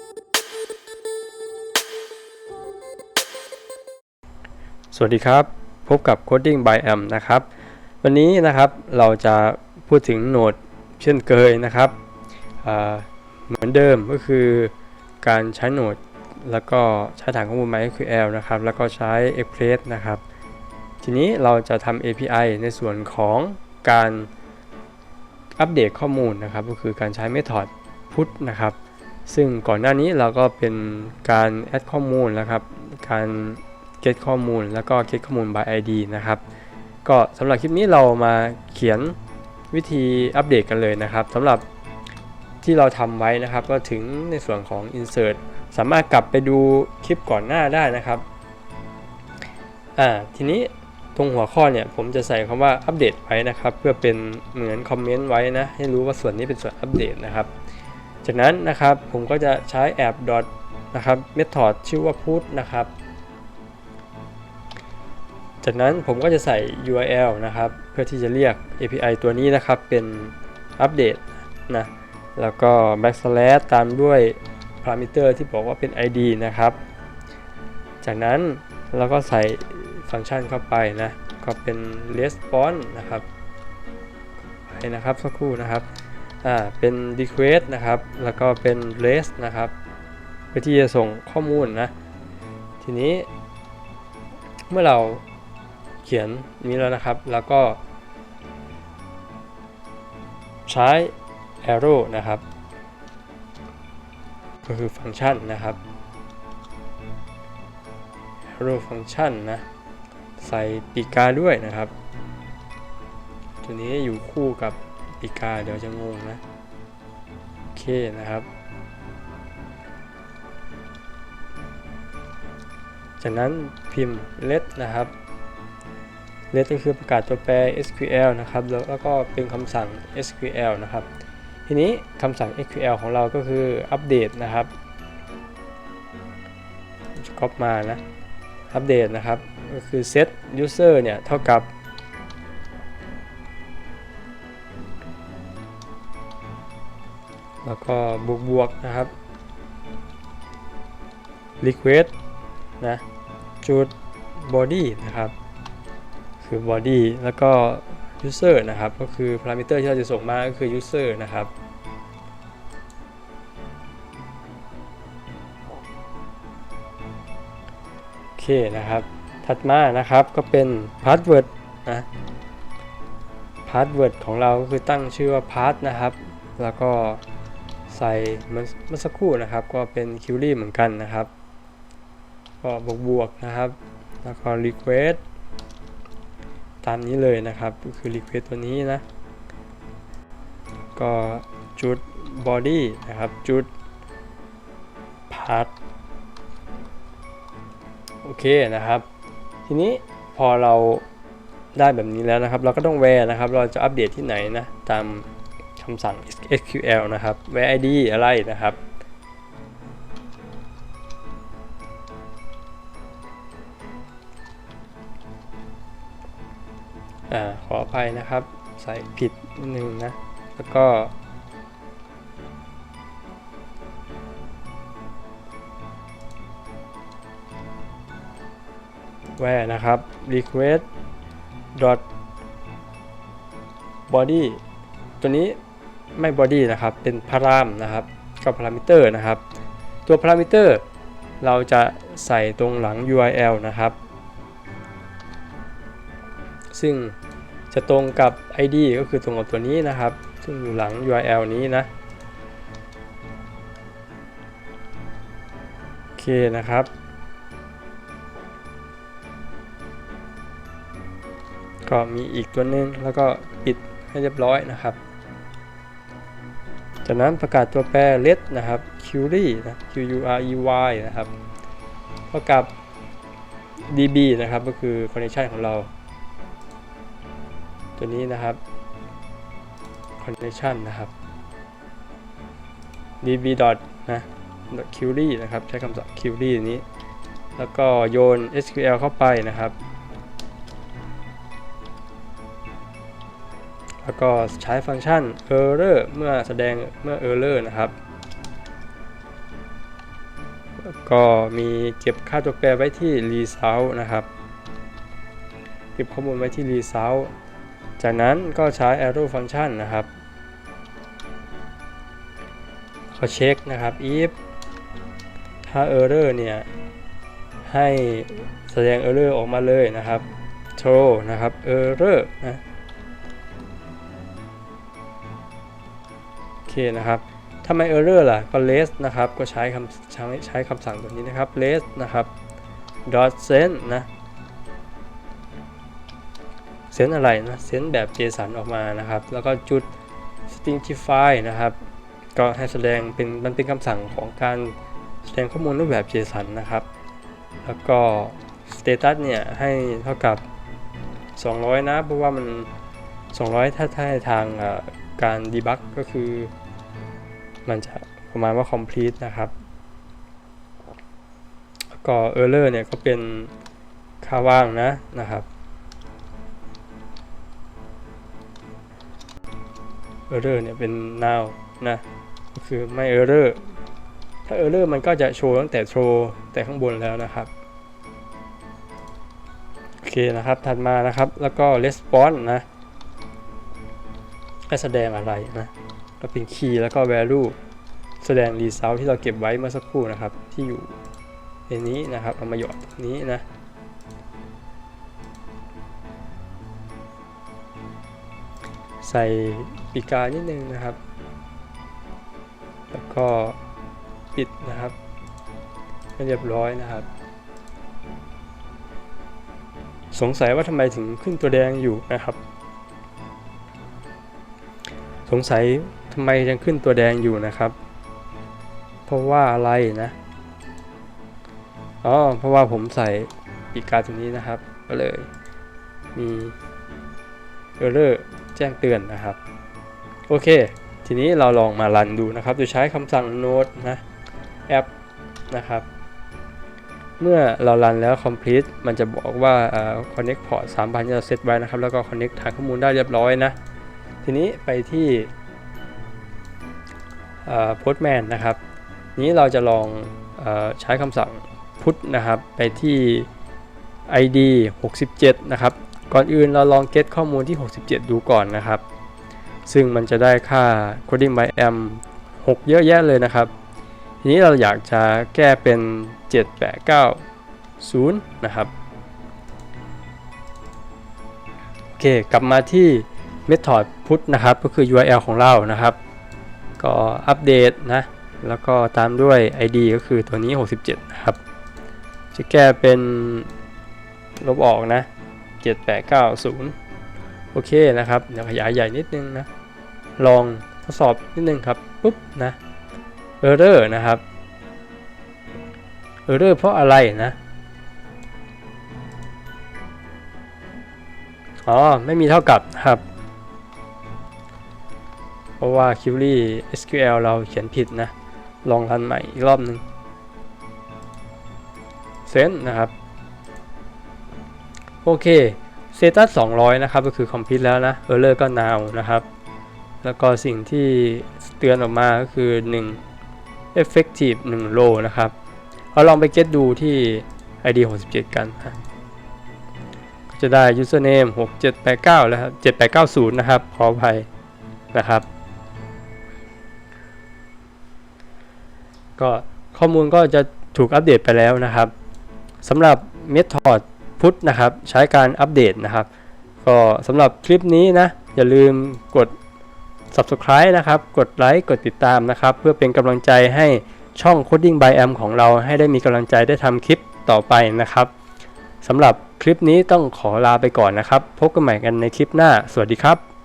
สวัสดีครับ พบกับ Coding by Am นะครับ วันนี้นะครับเราจะพูดถึงโหนดเช่นเคยนะครับเหมือนเดิมก็คือการใช้โหนดแล้วก็ใช้ฐานข้อมูล MySQL นะครับ แล้วก็ใช้ Express นะครับ ทีนี้เราจะทำ API ในส่วนของการอัปเดตข้อมูลนะครับ ก็คือการใช้ Method Put นะครับ ซึ่งก่อนหน้านี้เราก็เป็นการแอดข้อมูลนะครับ การ get ข้อมูลแล้วก็ get ข้อมูล by ID นะครับ ก็สำหรับคลิปนี้เรามาเขียนวิธีอัปเดตกันเลยนะครับสำหรับที่เราทำไว้นะครับ ก็ถึงในส่วนของ insert สามารถกลับไปดูคลิปก่อนหน้าได้นะครับอ่าทีนี้ตรงหัวข้อเนี่ยผมจะใส่คำว่าอัปเดตไว้นะครับ เพื่อเป็นเหมือนคอมเมนต์ไว้นะ ให้รู้ว่าส่วนนี้เป็นส่วนอัปเดตนะครับ จากนั้นนะครับผมก็จะใช้แอป dot นะครับ method ชื่อว่า put นะครับ จากนั้นผมก็จะใส่ URL นะครับ เพื่อที่จะเรียก API ตัวนี้นะครับเป็นอัปเดตนะแล้วก็ backslash ตามด้วย parameter ที่บอกว่าเป็น ID นะครับ จากนั้นเราก็ใส่ฟังก์ชันเข้าไปนะก็เป็น response นะครับไปนะครับสักครู่นะครับ อ่าเป็น request นะครับ แล้วก็เป็น rest นะครับเพื่อที่จะส่งข้อมูลนะ ทีนี้ เมื่อเราเขียนนี้แล้วนะครับ แล้วก็ ใช้ arrow นะครับ ก็คือฟังก์ชันนะครับ arrow ฟังก์ชันนะ ใส่ปีกาด้วยนะครับ ตัวนี้อยู่คู่กับ ปีกาเดี๋ยวจะงงนะ โอเคนะครับ จากนั้นพิมพ์ let นะครับ let ก็คือประกาศตัวแปร SQL นะครับ แล้วแล้วก็เป็นคำสั่ง SQL นะครับ ทีนี้คำสั่ง SQL ของเราก็คืออัปเดตนะครับจะก๊อปมานะ อัปเดตนะครับ ก็คือ set user เนี่ย เท่ากับ แล้วก็บวกบวกนะครับ request นะจุด body นะครับ คือ body แล้วก็ user นะครับ ก็คือ parameter ที่เราจะส่งมาก็คือ user นะครับโอเคนะครับ ถัดมานะครับก็เป็น password นะ password ของเราก็คือตั้งชื่อว่า pass นะครับ แล้วก็ ใส่เมื่อสักครู่นะครับ ก็เป็น query เหมือนกันนะครับ ก็บวกบวกๆนะครับ แล้วก็ request ตามนี้เลยนะครับ ก็คือ request ตัวนี้นะ ก็จุด body นะครับ จุด part โอเคนะครับ ทีนี้พอเราได้แบบนี้แล้วนะครับ เราก็ต้อง where นะครับ เราจะอัปเดตที่ไหนนะ ตามำสั่ง SQL นะครับ where id อะไรนะครับ อ่า ขออภัยนะครับ ใส่ผิดนิดนึงนะ แล้วก็แวร์นะครับ request dot body ตัวนี้ ไม่ body นะครับ เป็นพารามนะครับกับ parameter นะครับ ตัว parameter เราจะใส่ตรงหลัง URL นะครับ ซึ่งจะตรงกับ ID ก็คือตรงกับตัวนี้นะครับ ซึ่งอยู่หลัง URL นี้นะโอเคนะครับก็มีอีกตัวนึงแล้วก็ปิดให้เรียบร้อยนะครับ จากนั้นประกาศตัวแปร let นะครับ query นะ q u r e y นะครับเท่ากับ db นะครับก็คือ connection ของเรา ตัวนี้นะครับ connection นะครับ db นะ query นะครับ ใช้คำสั่ง query นี้ แล้วก็โยน sql เข้าไปนะครับ แล้วก็ใช้ฟังก์ชัน error เมื่อแสดงเมื่อ error นะครับก็มีเก็บค่าตัวแปรไว้ที่ result นะครับ เก็บข้อมูลไว้ที่ result จากนั้นก็ใช้ arrow function นะครับเขาเช็คนะครับ if ถ้า error เนี่ย ให้แสดง error ออกมาเลยนะครับ throw นะครับ error นะ นะครับทำไม error ล่ะก็ less นะครับก็ใช้คำใช้ใช้คำสั่งตัวนี้นะครับ less นะครับ dot send นะเซนอะไรนะเซนแบบ JSON ออกมานะครับ แล้วก็จุด stringify นะครับ ก็ให้แสดงเป็นมันเป็นคำสั่งของการแสดงข้อมูลรูปแบบ JSON นะครับ แล้วก็ status เนี่ยให้เท่ากับ 200 นะ เพราะว่ามัน 200 ถ้าถ้าทางการ debug ก็คือ มันจะประมาณว่า complete นะครับแล้วก็ error เนี่ยก็เป็นค่าว่างนะนะครับ error เนี่ยเป็น now นะก็คือไม่ error ถ้า error มันก็จะโชว์ตั้งแต่ throw แต่ข้างบนแล้วนะครับโอเคนะครับถัดมานะครับแล้วก็ response นะให้แสดงอะไรนะ ก็เป็น key แล้วก็ value แสดง result ที่เราเก็บไว้เมื่อสักครู่นะครับ ที่อยู่ในนี้นะครับ เอามาหยอดตรงนี้นะใส่ปีกานิดนึงนะครับ แล้วก็ปิดนะครับให้เรียบร้อยนะครับ สงสัยว่าทำไมถึงขึ้นตัวแดงอยู่นะครับ สงสัย ทำไมยังขึ้นตัวแดงอยู่นะครับ เพราะว่าอะไรนะอ๋อเพราะว่าผมใส่ปีกาตรงนี้นะครับ ก็เลยมีเออร์เรอร์แจ้งเตือนนะครับ โอเค ทีนี้เราลองมารันดูนะครับโดยใช้คำสั่ง node นะแอปนะครับ เมื่อเรารันแล้ว complete มันจะบอกว่าเอ่อ connect port 3000ที่เราเซตไว้นะครับ แล้วก็ connect ฐานข้อมูลได้เรียบร้อยนะ ทีนี้ไปที่ postman นะครับ นี้เราจะลองอใช้คำสั่ง put นะครับไปที่ id 67 นะครับ ก่อนอื่นเราลอง get ข้อมูลที่ 67 ดูก่อนนะครับ ซึ่งมันจะได้ค่า coding by m 6 เยอะแยะเลยนะครับ ทีนี้เราอยากจะแก้เป็น 7890 นะครับ โอเค กลับมาที่ method put นะครับ ก็คือ URL ของเรานะครับ ก็อัปเดตนะ แล้วก็ตามด้วย id ก็คือตัวนี้ 67 นะครับ จะแก้เป็นลบออกนะ 7890 โอเคนะครับ เดี๋ยวขยายใหญ่นิดนึงนะ ลองทดสอบนิดนึงครับ ปุ๊บนะ error นะครับ error เพราะอะไรนะ อ๋อ ไม่มีเท่ากับครับ เพราะว่า query SQL เราเขียนผิดนะ ลองรันใหม่อีกรอบหนึ่งเซนนะครับ โอเค status 200 นะครับ ก็คือ complete แล้วนะ error ก็ now นะครับ แล้วก็สิ่งที่เตือนออกมาก็คือ 1 effective 1 low นะครับเราลองไป get ดูที่ id 67 กันนะก็จะได้ username 6789แล้วครับ7890 นะครับ ขออภัยนะครับ ก็ข้อมูลก็จะถูกอัปเดตไปแล้วนะครับสำหรับ method พุทนะครับ ใช้การอัปเดตนะครับ ก็สำหรับคลิปนี้นะ อย่าลืมกด subscribe นะครับ กดไลค์กดติดตามนะครับ เพื่อเป็นกำลังใจให้ช่อง Coding by Am ของเราให้ได้มีกำลังใจได้ทำคลิปต่อไปนะครับสำหรับคลิปนี้ต้องขอลาไปก่อนนะครับ พบกันใหม่กันในคลิปหน้า สวัสดีครับ